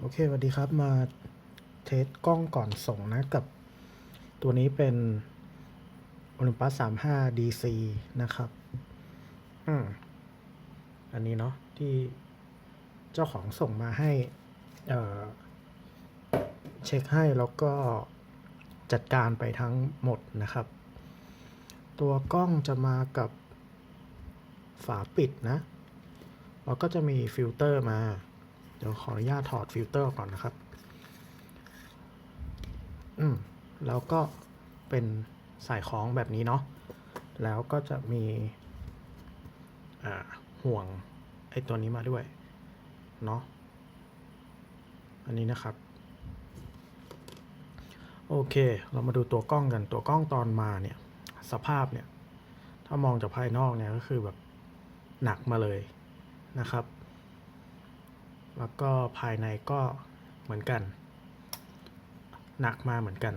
โอเคสวัสดีครับมาเทสกล้องก่อนส่งนะกับ ตัวนี้เป็น Olympus 35 DC นะครับ อืมอันนี้เนาะที่เจ้าของส่งมาให้ เอ่อ เช็คให้แล้วก็จัดการไปทั้งหมดนะครับ ตัวกล้องจะมากับฝาปิดนะ แล้วก็จะมีฟิลเตอร์มา เดี๋ยวขออนุญาตถอดฟิลเตอร์ก่อนนะครับ อืม แล้วก็เป็นสายคล้องแบบนี้เนาะ แล้วก็จะมี อ่า ห่วงไอ้ตัวนี้มาด้วย เนาะ อันนี้นะครับ โอเค เรามาดูตัวกล้องกัน ตัวกล้องตอนมาเนี่ย สภาพเนี่ย ถ้ามองจากภายนอกเนี่ยก็คือแบบหนักมาเลยนะครับ แล้วก็ภายในก็เหมือนกัน หนักมาเหมือนกัน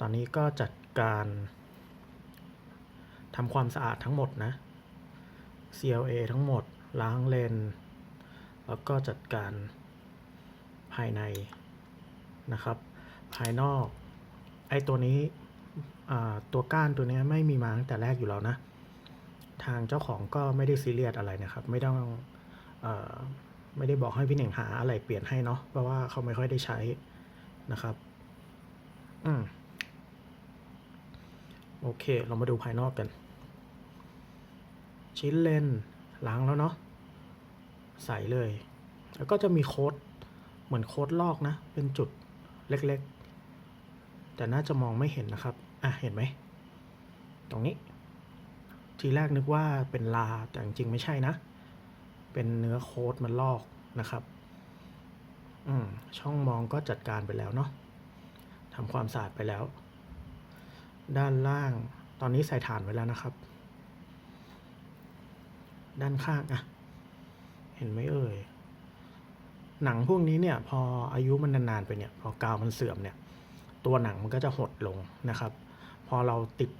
ตอนนี้ก็จัดการทำความสะอาดทั้งหมดนะ CLA ทั้งหมด ล้างเลน แล้วก็จัดการภายในนะครับ ภายนอก ไอ้ตัวนี้ตัวก้านตัวนี้ไม่มีมาตั้งแต่แรกอยู่แล้วนะ ทางเจ้าของก็ไม่ได้ซีเรียสอะไรนะครับ ไม่ต้องอ ไม่ได้บอกให้พี่เหน่งหาอะไรเปลี่ยนให้เนาะเพราะว่าเขาไม่ค่อยได้ใช้นะครับ อืมโอเค เรามาดูภายนอกกัน ชิ้นเลนล้างแล้วเนาะใส่เลย แล้วก็จะมีโค้ดเหมือนโค้ดลอกนะ เป็นจุดเล็กๆ แต่น่าจะมองไม่เห็นนะครับ อะ เห็นไหม ตรงนี้ ทีแรกนึกว่าเป็นลาแต่จริงๆไม่ใช่นะ เป็นเนื้อโค้ดมันลอกนะครับอืมช่องมองก็จัดการไปแล้วเนาะทำความสะอาดไปแล้ว ด้านล่างตอนนี้ใส่ฐานไว้แล้วนะครับ ด้านข้างอะเห็นไหมเอ่ยหนังพวกนี้เนี่ยพออายุมันนานๆไปเนี่ยพอกาวมันเสื่อมเนี่ย ตัวหนังมันก็จะหดลงนะครับ พอเราติด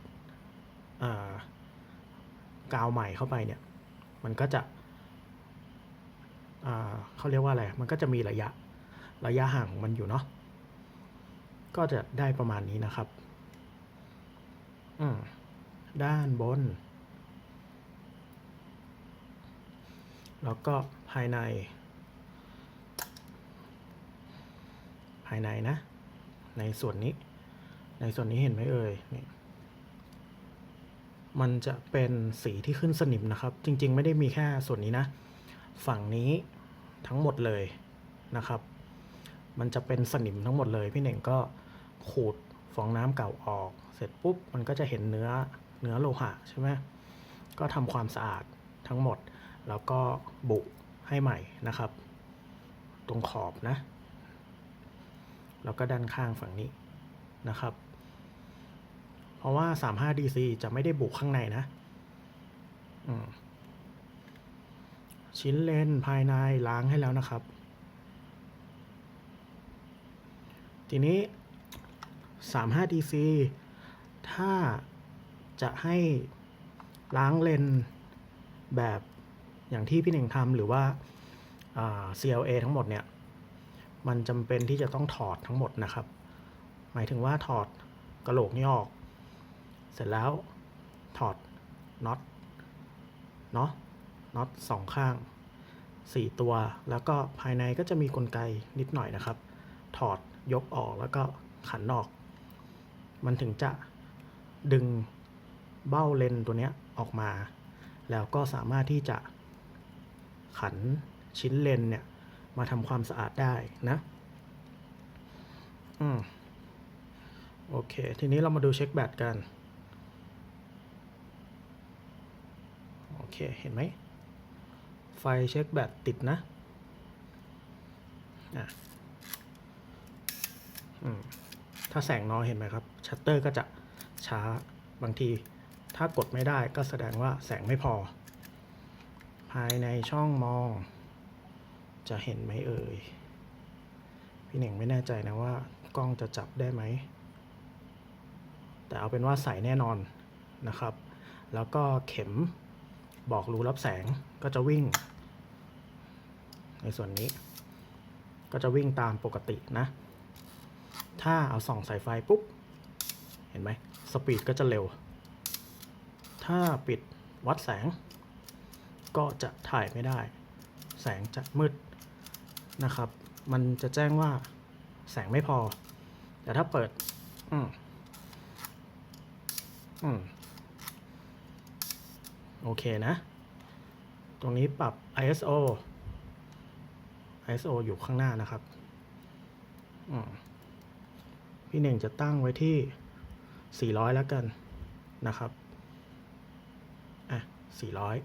กาวใหม่เข้าไปเนี่ย มันก็จะ เขาเรียกว่าอะไร มันก็จะมีระยะระยะห่างของมันอยู่เนาะ ก็จะได้ประมาณนี้นะครับอืมด้านบน แล้วก็ภายใน ภายในนะ ในส่วนนี้ ในส่วนนี้เห็นไหมเอ่ยนี่มันจะเป็นสีที่ขึ้นสนิมนะครับ จริง ๆ ไม่ได้มีแค่ส่วนนี้นะ ฝั่งนี้ทั้งหมดเลยนะครับ มันจะเป็นสนิมทั้งหมดเลย พี่เน่งก็ขูดฟองน้ำเก่าออก เสร็จปุ๊บมันก็จะเห็นเนื้อเนื้อโลหะใช่ไหมก็ทำความสะอาดทั้งหมด แล้วก็บุให้ใหม่นะครับ ตรงขอบนะ แล้วก็ด้านข้างฝั่งนี้นะครับ เพราะว่า 35 DC จะไม่ได้บุข้างในนะ อืม ชิ้นเลนภายในล้างให้แล้วนะครับ ทีนี้ 35 DC ถ้าจะให้ล้างเลนแบบอย่างที่พี่หนึ่งทำหรือว่าา CLA ทั้งหมดเนี่ย มันจำเป็นที่จะต้องถอดทั้งหมดนะครับ หมายถึงว่าถอดกระโหลกนี่ออก เสร็จแล้วถอดน็อตเนาะ น็อตสองข้างสี่ตัว แล้วก็ภายในก็จะมีกลไกนิดหน่อยนะครับ ถอดยกออกแล้วก็ขันออก มันถึงจะดึงเบ้าเลนตัวนี้ออกมา แล้วก็สามารถที่จะขันชิ้นเลนเนี่ย มาทำความสะอาดได้นะ อืม โอเค ทีนี้เรามาดูเช็คแบตกัน โอเค เห็นไหม ไฟเช็คแบตติดนะอะอืมถ้าแสงน้อยเห็นไหมครับ ชัตเตอร์ก็จะช้าบางที ถ้ากดไม่ได้ก็แสดงว่าแสงไม่พอ ภายในช่องมอง จะเห็นไหมเอ่ย พี่หน่งไม่แน่ใจนะว่ากล้องจะจับได้ไหม แต่เอาเป็นว่าใส่แน่นอนนะครับ แล้วก็เข็มบอกรูรับแสงก็จะวิ่ง ในส่วนนี้ ก็จะวิ่งตามปกตินะ ถ้าเอาส่องสายไฟปุ๊บ เห็นไหมสปีดก็จะเร็ว ถ้าปิดวัดแสง ก็จะถ่ายไม่ได้ แสงจะมืดนะครับ มันจะแจ้งว่าแสงไม่พอ แต่ถ้าเปิด อืมอืมโอเคนะ ตรงนี้ปรับ ISO ISO อยู่ข้างหน้านะครับพี่หนึ่งจะตั้งไว้ที่ 400 แล้วกันนะครับ อะ 400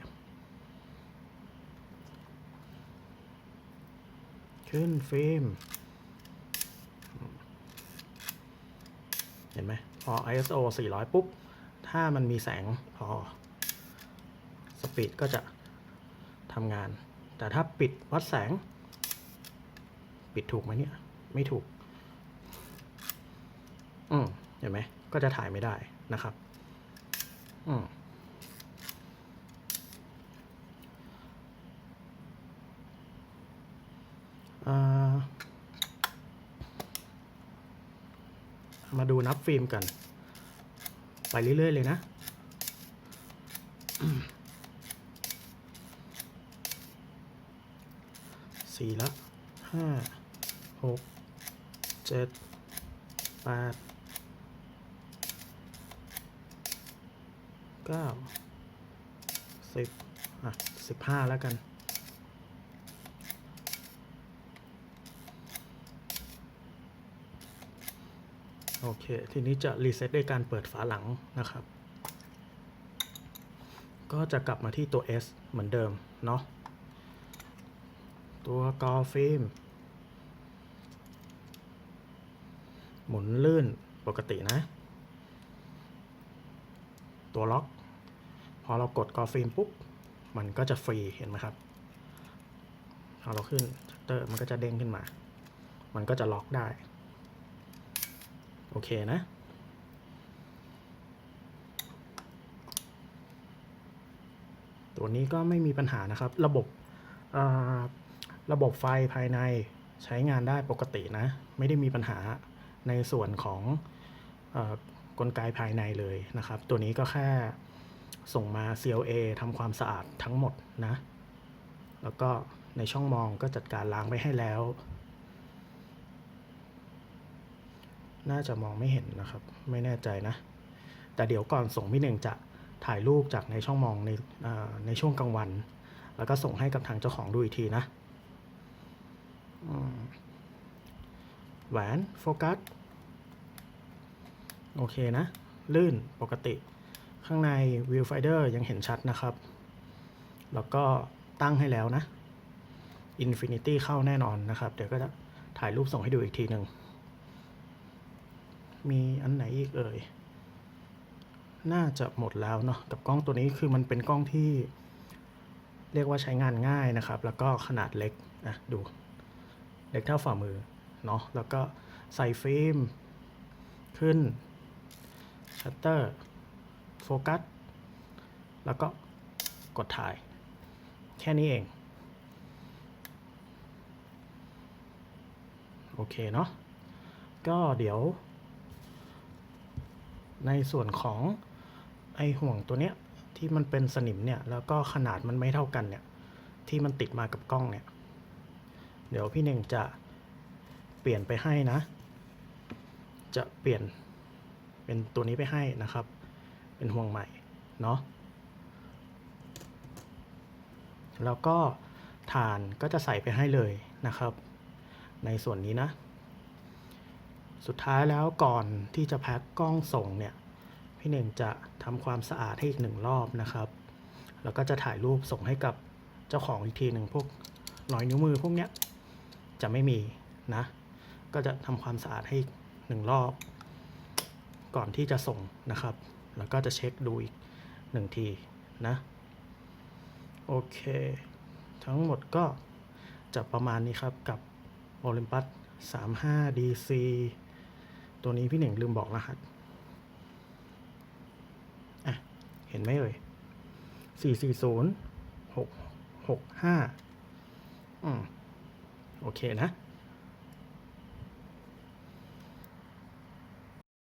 ขึ้นฟิล์ม เห็นไหมพอ ISO 400 ปุ๊บ ถ้ามันมีแสงพอ สปีดก็จะทำงาน แต่ถ้าปิดวัดแสง ปิดถูกไหมเนี่ย ไม่ถูก อืมเห็นไหม ก็จะถ่ายไม่ได้นะครับ อืมอ่ามาดูนับฟิล์มกัน ไปเรื่อย ๆ เลยนะสี่ละห้า หกเจ็ดแปดเก้าสิบอะสิบห้าแล้วกัน โอเค ทีนี้จะรีเซ็ตด้วยการเปิดฝาหลังนะครับ ก็จะกลับมาที่ตัว S เหมือนเดิม เนาะตัวกอฟิล์ม หมุนลื่นปกตินะ ตัวล็อก พอเรากดกอฟิล์มปุ๊บ มันก็จะฟรีเห็นไหมครับพอเราขึ้นชัตเตอร์มันก็จะเด้งขึ้นมา มันก็จะล็อกได้ โอเคนะตัวนี้ก็ไม่มีปัญหานะครับ ระบบระบบไฟภายในใช้งานได้ปกตินะ ไม่ได้มีปัญหา ในส่วนของอกลไกภายในเลยนะครับ ตัวนี้ก็แค่ส่งมา CLA ทำความสะอาดทั้งหมดนะ แล้วก็ในช่องมองก็จัดการล้างไปให้แล้ว น่าจะมองไม่เห็นนะครับ ไม่แน่ใจนะ แต่เดี๋ยวก่อนส่งพี่หนึ่งจะถ่ายรูปจากในช่องมองในในช่วงกลางวัน แล้วก็ส่งให้กับทางเจ้าของดูอีกทีนะแหวนโฟกัส โอเคนะ ลื่นปกติ ข้างใน Viewfinder ยังเห็นชัดนะครับ แล้วก็ตั้งให้แล้วนะ Infinity เข้าแน่นอนนะครับ เดี๋ยวก็จะถ่ายรูปส่งให้ดูอีกทีหนึ่ง มีอันไหนอีกเอ่ย น่าจะหมดแล้วเนาะ กับกล้องตัวนี้คือมันเป็นกล้องที่เรียกว่าใช้งานง่ายนะครับ แล้วก็ขนาดเล็ก อะ ดู เล็กเท่าฝ่ามือ เนาะ แล้วก็ใส่ฟิล์ม ขึ้น ชัตเตอร์โฟกัสแล้วก็กดถ่าย แค่นี้เอง โอเคเนาะก็เดี๋ยว ในส่วนของไอห่วงตัวเนี้ยที่มันเป็นสนิมเนี่ยแล้วก็ขนาดมันไม่เท่ากันเนี่ยที่มันติดมากับกล้องเนี่ย เดี๋ยวพี่หนึ่งจะเปลี่ยนไปให้นะ จะเปลี่ยน เป็นตัวนี้ไปให้นะครับ เป็นห่วงใหม่เนาะแล้วก็ฐานก็จะใส่ไปให้เลยนะครับ ในส่วนนี้นะ สุดท้ายแล้วก่อนที่จะแพ็คกล้องส่งเนี่ย พี่หนึ่งจะทำความสะอาดให้อีกหนึ่งรอบนะครับ แล้วก็จะถ่ายรูปส่งให้กับเจ้าของอีกทีหนึ่งพวกรอยนิ้วมือพวกเนี้ยจะไม่มีนะ ก็จะทำความสะอาดให้หนึ่งรอบ ก่อนที่จะส่งนะครับ แล้วก็จะเช็คดูอีกหนึ่งทีนะ โอเค ทั้งหมดก็จะประมาณนี้ครับกับ Olympus 35 DC ตัวนี้พี่หนึ่งลืมบอกรหัส อะ เห็นไหมเอ่ย 440 665 อืม โอเคนะ